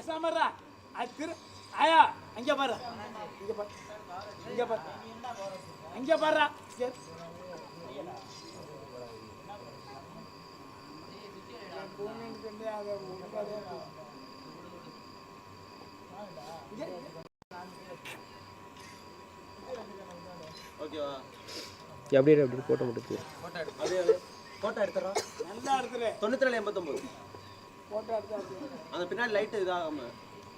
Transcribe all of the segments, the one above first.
பாரு இங்க பாரு இங்க பாரு இங்க பாருடா. சரி. என் பூமின்னு சொல்லி அதை விடாதே. இங்க. ஓகேவா எப்படி இரு, அப்படி போட்டோ மட்டும் அது அது ஃபோட்டோ எடுத்துறோம் நல்லா இடத்துல தொண்ணூற்றி நாலு எண்பத்தொம்போது. போட்டோ எடுத்தா அப்படியே. அந்த பின்னாடி லைட்டு இதாகாம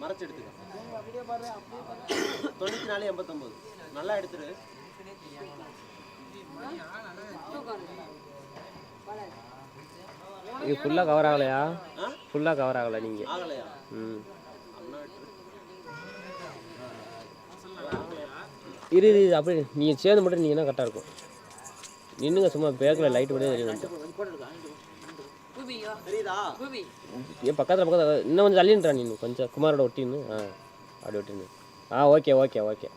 மறைச்சு எடுத்துக்க. நீங்க அப்படியே பாரு அப்படியே பாரு. தொண்ணூற்றி நாலு எண்பத்தொம்போது. நல்லா எடுத்துரு. இது ஃபுல்லாக கவர் ஆகலையா? ஆ? ஃபுல்லாக கவர் ஆகலை நீங்கள் ஆகலையா? ம். இரு இரு இரு, அப்படியே நீங்கள் சேர்ந்து மட்டும் நீங்கன்னா கரெக்டாக இருக்கும். நின்னுங்க சும்மா பேக்கில் லைட் கூட தெரியும் ஏன் பக்கத்தில் பக்கத்தில் இன்னும் கொஞ்சம் தள்ளின்றா நீ கொஞ்சம் குமாரோட ஒட்டின்னு ஆ அப்படி ஒட்டின்னு ஆ ஓகே ஓகே ஓகே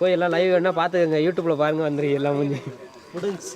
போய் எல்லாம் லைவ் வேணா பார்த்துக்கங்க. யூடியூப்பில் பாருங்க வந்துரு எல்லாம் முடிஞ்சு. முடிஞ்சு.